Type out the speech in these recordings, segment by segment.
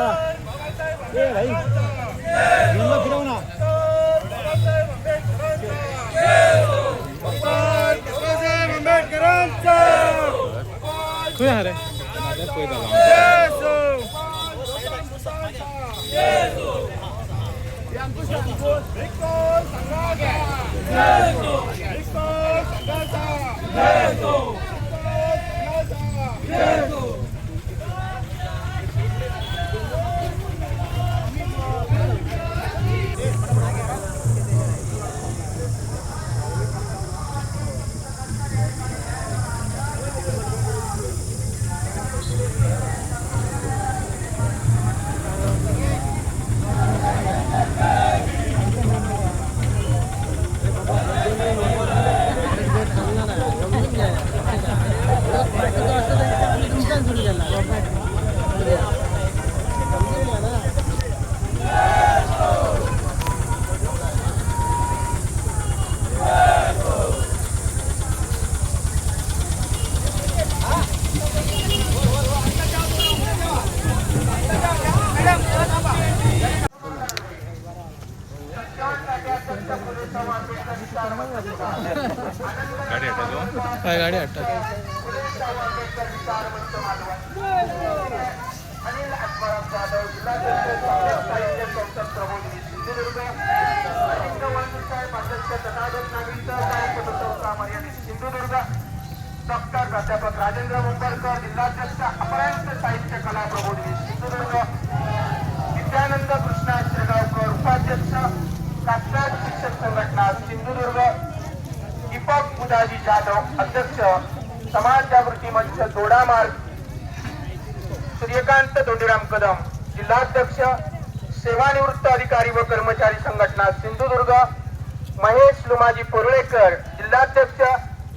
ए भाई गंगा फिरव ना कुठे अरे Yeah. काय गाडी हट्टा डॉक्टर प्राध्यापक राजेंद्र मुंबरकर जिल्हाध्यक्ष अपरांत साहित्य कला प्रबोधिनी सिंधुदुर्ग विद्यानंद कृष्णा शिरगावकर उपाध्यक्ष कात्राज शिक्षक संघटना सिंधुदुर्ग. दीपक मुदाजी जाधव अध्यक्ष समाज जागृती मंच दोडामार्ग सूर्यकांत दोंडीराम कदम जिल्हाध्यक्ष सेवानिवृत्त अधिकारी व कर्मचारी संघटना सिंधुदुर्ग महेश लुमाजी पोरळेकर जिल्हाध्यक्ष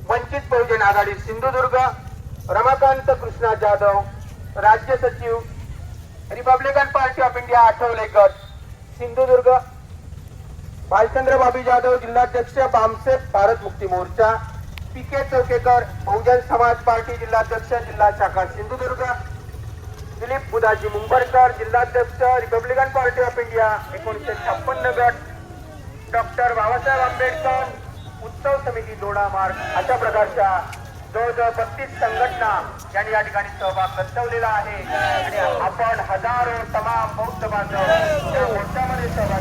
वंचित बहुजन आघाडी सिंधुदुर्ग रमाकांत कृष्णा जाधव राज्य सचिव Republican Party of India Athawale गट सिंधुदुर्ग भालचंद्र बाबी जाधव जिल्हाध्यक्ष बामसेप भारत मुक्ती मोर्चा पी के चौकेकर बहुजन समाज पार्टी जिल्हाध्यक्ष जिल्हा शाखा सिंधुदुर्ग दिलीप बुधाजी मुंबरकर जिल्हाध्यक्ष रिपब्लिकन पार्टी ऑफ इंडिया एकोणीसशे छप्पन्न गट डॉक्टर बाबासाहेब आंबेडकर उत्सव समिती दोडा मार्ग अशा प्रकारच्या जवळजवळ बत्तीस संघटना यांनी या ठिकाणी सहभाग दर्शवलेला आहे. आणि आपण हजारो तमाम बौद्ध बांधव या मोर्चामध्ये सहभाग